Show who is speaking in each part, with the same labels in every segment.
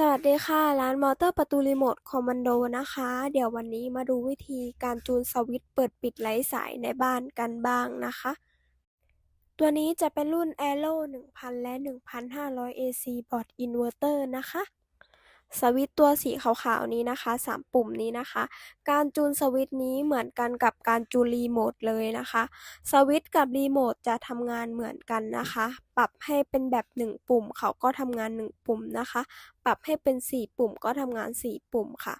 Speaker 1: สวัสดีค่ะ ร้านมอเตอร์ประตูรีโมทคอมมานโดนะคะ เดี๋ยววันนี้มาดูวิธีการจูนสวิตช์เปิดปิดไร้สายในบ้านกันบ้างนะคะ ตัวนี้จะเป็นรุ่น a อ r o 1000 และ 1500 AC Board Inverter นะคะ สวิตตัวสีขาวๆนี้นะคะ 3 ปุ่มนี้นะคะ การจูนสวิตนี้เหมือนกันกับการจูนรีโมทเลยนะคะ สวิตกับรีโมทจะทำงานเหมือนกันนะคะ ปรับให้เป็นแบบ 1 ปุ่ม เขาก็ทำงาน 1 ปุ่มนะคะ ปรับให้เป็น 4 ปุ่มก็ทำงาน 4 ปุ่มค่ะ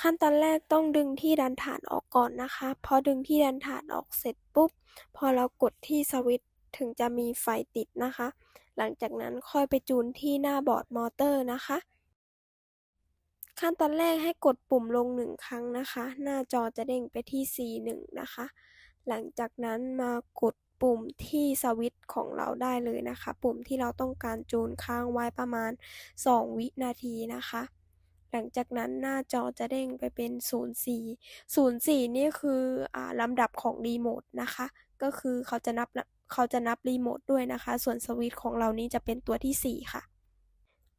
Speaker 1: ขั้นตอนแรกต้องดึงที่ดันฐานออกก่อนนะคะ พอดึงที่ดันฐานออกเสร็จปุ๊บ พอเรากดที่สวิต ถึงจะมีไฟติดนะคะ หลังจากนั้นค่อยไปจูนที่หน้าบอร์ดมอเตอร์นะคะ ขั้นตอนแรกให้กดปุ่มลง 1 ครั้งนะคะ หน้าจอจะเด้งไปที่ C1 นะคะ หลังจากนั้นมากดปุ่มที่สวิตช์ของเราได้เลยนะคะ ปุ่มที่เราต้องการจูนค้างไว้ประมาณ 2 วินาทีนะคะ หลังจากนั้นหน้าจอจะเด้งไปเป็น 04 04 นี่คืออลำดับของรีโมทนะคะ ก็คือเขาจะนับ เขาจะนับรีโมทด้วยนะคะ ส่วนสวิตช์ของเรานี้จะเป็นตัวที่ 4 ค่ะ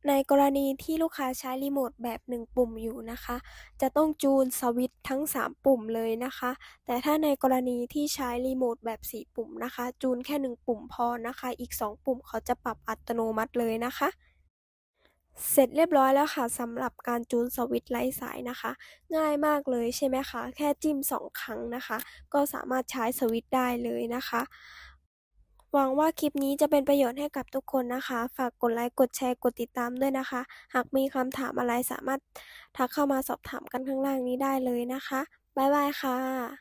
Speaker 1: ในกรณีที่ลูกค้าใช้รีโมทแบบ 1 ปุ่มอยู่นะคะ จะต้องจูนสวิตช์ทั้ง 3 ปุ่มเลยนะคะ แต่ถ้าในกรณีที่ใช้รีโมทแบบ 4 ปุ่มนะคะ จูนแค่ 1 ปุ่มพอนะคะ อีก 2 ปุ่มเขาจะปรับอัตโนมัติเลยนะคะเสร็จเรียบร้อยแล้วค่ะสำหรับการจูนสวิตช์ไร้สายนะคะ ง่ายมากเลยใช่ไหมคะ แค่จิ้ม 2 ครั้งนะคะ ก็สามารถใช้สวิตช์ได้เลยนะคะ หวังว่าคลิปนี้จะเป็นประโยชน์ให้กับทุกคนนะคะ ฝากกดไลค์ กดแชร์ กดติดตามด้วยนะคะ หากมีคำถามอะไรสามารถทักเข้ามาสอบถามกันข้างล่างนี้ได้เลยนะคะ บ๊ายบายค่ะ